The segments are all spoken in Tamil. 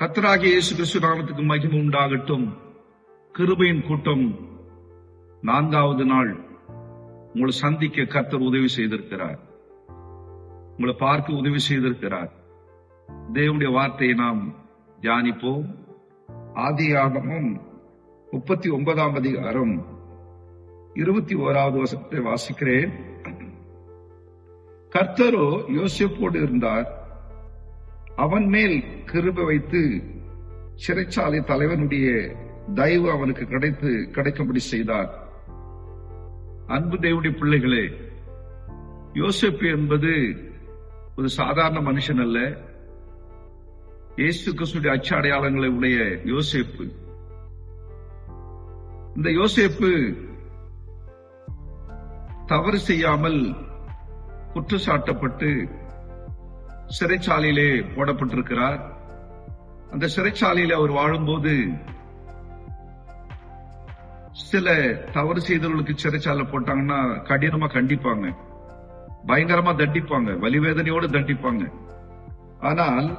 கத்தராகிய இயேசு கிறிஸ்து நாமத்துக்கு மகிமை உண்டாகட்டும். கிருபையின் கூட்டம் நான்காவது நாள் உங்களை சந்திக்க கர்த்தர் உதவி செய்திருக்கிறார். உங்களை பார்க்க உதவி செய்திருக்கிறார். தேவனுடைய வார்த்தையை நாம் தியானிப்போம். ஆதி ஆகமும் முப்பத்தி ஒன்பதாம் அதிகாரம் இருபத்தி ஓராவது வசத்தை வாசிக்கிறேன். கர்த்தரோ யோசிப்போடு இருந்தார். அவன் மேல் கிருபை வைத்து சிறைச்சாலை தலைவனுடைய தயவு அவனுக்கு கிடைத்து கிடைக்கும்படி செய்தார். அன்பு தேவனுடைய பிள்ளைகளே யோசிப்பு என்பது ஒரு சாதாரண மனுஷன் அல்ல. இயேசு கிறிஸ்துடைய அச்ச அடையாளங்களை உடைய யோசேப்பு. இந்த யோசேப்பு தவறு செய்யாமல் குற்றச்சாட்டப்பட்டு சிறைச்சாலையிலே போடப்பட்டிருக்கிறார். அந்த சிறைச்சாலையில அவர் வாழும்போது சில தவறு செய்தவர்களுக்கு சிறைச்சாலை போட்டாங்கன்னா கடினமா கண்டிப்பாங்க. பயங்கரமா தண்டிப்பாங்க. வலிவேதனையோடு தண்டிப்பாங்க. ஆனால்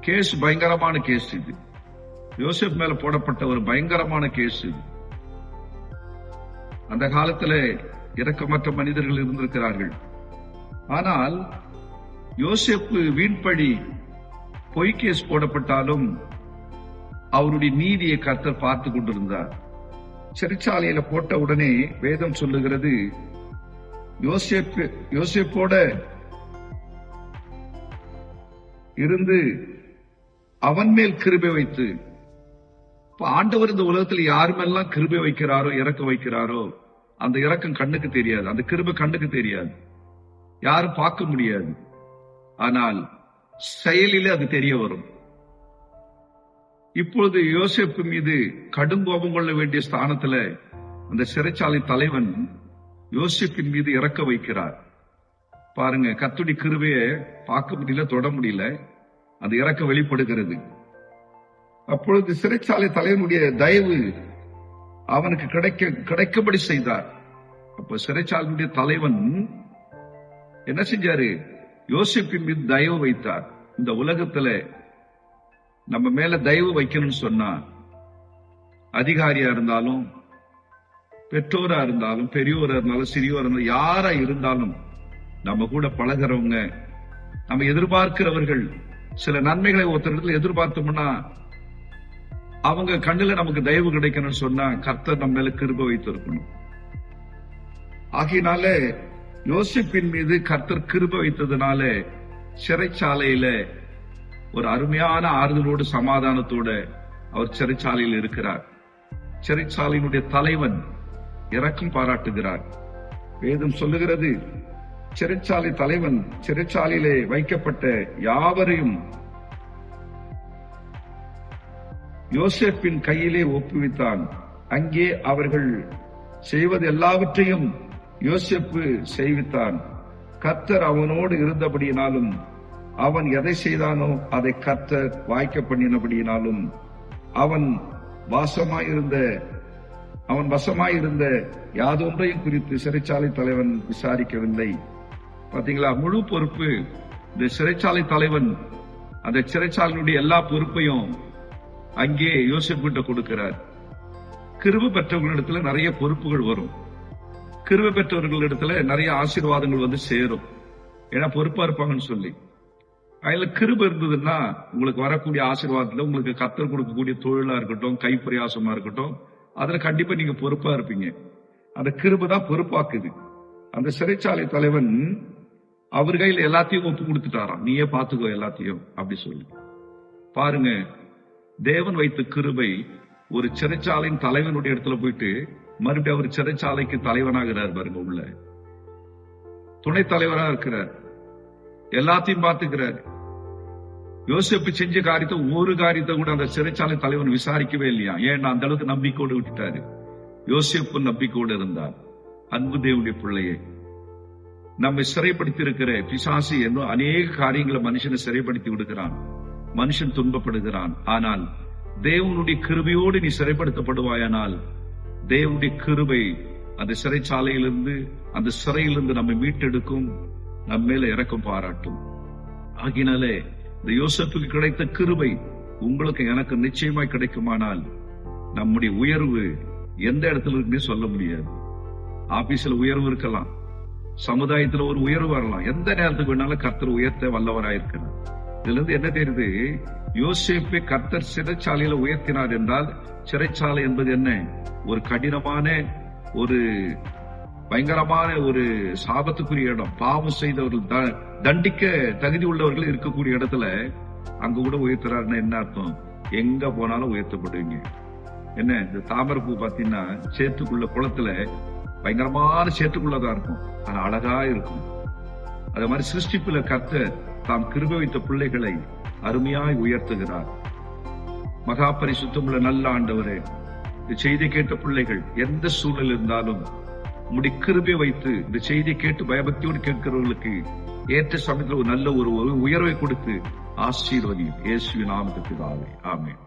கேஸ் பயங்கரமான கேஸ் இது. யோசப் மேல போடப்பட்ட ஒரு பயங்கரமான கேஸ் இது. அந்த காலத்துல இரக்கமற்ற மனிதர்கள் இருந்திருக்கிறார்கள். ஆனால் யோசிப்பு வீண்படி பொய்கேஸ் போடப்பட்டாலும் அவருடைய நீதியை கர்த்தர் பார்த்து கொண்டிருந்தார். சிறைச்சாலையில போட்ட உடனே வேதம் சொல்லுகிறது யோசிப்பு யோசிப்போட இருந்து அவன் மேல் கிருபை வைத்து இப்ப ஆண்டவர் இந்த உலகத்தில் யார் மேலாம் கிருபை வைக்கிறாரோ இறக்க வைக்கிறாரோ அந்த இறக்கம் கண்ணுக்கு தெரியாது. அந்த கிருபை கண்ணுக்கு தெரியாது. யாரும் பார்க்க முடியாது. ஆனால் செயலிலே அது தெரிய வரும். இப்பொழுது யோசிப்பு மீது கடும் கோபம் கொள்ள வேண்டிய ஸ்தானத்துல அந்த சிறைச்சாலை தலைவன் யோசிப்பின் மீது இறக்க வைக்கிறார். பாருங்க கத்துடி கிருவைய பார்க்க முடியல தொட முடியல. அது இறக்க வெளிப்படுகிறது. அப்பொழுது சிறைச்சாலை தலைவனுடைய தயவு அவனுக்கு கிடைக்க கிடைக்கும்படி செய்தார். அப்ப சிறைச்சாலையுடைய தலைவன் என்ன செஞ்சாரு? யோசிப்பின் மீது தயவு வைத்தார். இந்த உலகத்துல நம்ம மேல தயவு வைக்கணும்னு சொன்னா அதிகாரியா இருந்தாலும் பெற்றோரா இருந்தாலும் பெரியோரா இருந்தாலும் சிறியோரா இருந்தாலும் யாரா இருந்தாலும் நம்ம கூட பழகிறவங்க நம்ம எதிர்பார்க்கிறவர்கள் சில நன்மைகளை ஒருத்தரிடத்துல எதிர்பார்த்தோம்னா அவங்க கண்ணுல நமக்கு தயவு கிடைக்கணும்னு சொன்னா கர்த்தர் நம்ம மேல கிருப வைத்திருக்கணும். ஆகையினால யோசிப்பின் மீது கர்த்தர் கிருப வைத்ததுனால சிறைச்சாலையில ஒரு அருமையான ஆறுதலோடு சமாதானத்தோட அவர் சிறைச்சாலையில் இருக்கிறார். சிறைச்சாலையினுடைய தலைவன் இறக்கம் பாராட்டுகிறார். வேதம் சொல்லுகிறது சிறைச்சாலை தலைவன் சிறைச்சாலையிலே வைக்கப்பட்ட யாவரையும் யோசேப்பின் கையிலே ஒப்புவித்தான். அங்கே அவர்கள் செய்வது எல்லாவற்றையும் யோசிப்பு செய்வித்தான். கர்த்தர் அவனோடு இருந்தபடியினாலும் அவன் எதை செய்தானோ அதை கர்த்தர் வாய்க்க பண்ணினபடியினாலும் அவன் வாசமாயிருந்த அவன் வசமாயிருந்த யாதொன்றையும் குறித்து சிறைச்சாலை தலைவன் விசாரிக்கவில்லை. பாத்தீங்களா முழு பொறுப்பு இந்த சிறைச்சாலை தலைவன் அந்த சிறைச்சாலையினுடைய எல்லா பொறுப்பையும் அங்கே யோசிப்பிட்ட கொடுக்கிறார். கிருவு பெற்றவர்களிடத்துல நிறைய பொறுப்புகள் வரும். கிருப பெற்றவர்களிடத்துல நிறைய ஆசீர்வாதங்கள் வந்து சேரும். ஏன்னா பொறுப்பா இருப்பாங்கன்னு சொல்லி. அதுல கிருப இருந்ததுன்னா உங்களுக்கு வரக்கூடிய ஆசீர்வாதத்துல உங்களுக்கு கத்தர் கொடுக்கக்கூடிய தொழிலா இருக்கட்டும் கைப்பிரயாசமா இருக்கட்டும் அதுல கண்டிப்பா நீங்க பொறுப்பா இருப்பீங்க. அந்த கிருப தான் பொறுப்பாக்குது. அந்த சிறைச்சாலை தலைவன் அவர் கையில எல்லாத்தையும் ஒப்பு கொடுத்துட்டாராம். நீயே பாத்துக்கோ எல்லாத்தையும் அப்படி சொல்லி. பாருங்க தேவன் வைத்த கிருபை ஒரு சிறைச்சாலையின் தலைவனுடைய இடத்துல போயிட்டு மறுபடியும் அவர் சிறைச்சாலைக்கு தலைவனாகிறார் பாருங்க உள்ள. துணைத் தலைவரா இருக்கிறார். எல்லாத்தையும் பார்த்துக்கிறார். யோசிப்பு செஞ்ச காரியத்தை ஒரு காரியத்தை கூட அந்த சிறைச்சாலை தலைவன் விசாரிக்கவே இல்லையா? ஏன்னா அந்த அளவுக்கு நம்பிக்கையோடு விட்டுட்டாரு. யோசிப்பு நம்பிக்கையோடு இருந்தார். அன்பு தேவனுடைய பிள்ளையே நம்மை சிறைப்படுத்தி இருக்கிற பிசாசி என்னும் அநேக காரியங்களை மனுஷனை சிறைப்படுத்தி விடுகிறான். மனுஷன் துன்பப்படுகிறான். ஆனால் தேவனுடைய கிருபையோடு நீ சிறைப்படுத்தப்படுவாயானால் தேவனுடைய கிருபை அந்த சிறைச்சாலையிலிருந்து அந்த சிறையிலிருந்து நம்மை மீட்டெடுக்கும் நம்ம மேல இறக்கம் பாராட்டும். ஆகினாலே இந்த யோசப்புக்கு கிடைத்த கிருபை உங்களுக்கு எனக்கு நிச்சயமாய் கிடைக்குமானால் நம்முடைய உயர்வு எந்த இடத்துல இருக்குமே சொல்ல முடியாது. ஆபீஸ்ல உயர்வு இருக்கலாம். சமுதாயத்துல ஒரு உயர்வு வரலாம். எந்த நேரத்துக்கு வேணாலும் கர்த்தர் உயர்த்த வல்லவராயிருக்கிறார். இதுல இருந்து என்ன தெரியுது? யோசேப்பை கர்த்தர் சிறைச்சாலையில உயர்த்தினார் என்றால் சிறைச்சாலை என்பது என்ன? ஒரு கடினமான ஒரு பயங்கரமான ஒரு சாபத்துக்குரிய இடம். பாவம் செய்தவர்கள் தண்டிக்க தகுதி உள்ளவர்கள் இருக்கக்கூடிய இடத்துல அங்க கூட உயர்த்துறாருன்னா என்ன அர்த்தம்? எங்க போனாலும் உயர்த்தப்படுவீங்க. என்ன? இந்த தாமரை பூ பாத்தீங்கன்னா சேத்துக்குள்ள குளத்துல பயங்கரமான சேத்துக்குள்ளதா இருக்கும். ஆனா அழகா இருக்கும். அதே மாதிரி சிருஷ்டிப்புல கர்த்தர் தாம் கிருபை வைத்த பிள்ளைகளை அருமையாய் உயர்த்துகிறார். மகா பரிசுத்தமுள்ள நல்ல ஆண்டவரே இந்த செய்தி கேட்ட பிள்ளைகள் எந்த சூழல் இருந்தாலும் முடி கிருபை வைத்து இந்த செய்தியை கேட்டு பயபக்தியோடு கேட்கிறவர்களுக்கு ஏற்ற சமயத்தில் ஒரு நல்ல ஒரு உயர்வை கொடுத்து ஆசீர்வதி இயேசுவின் நாமத்துக்கு ஆமென்.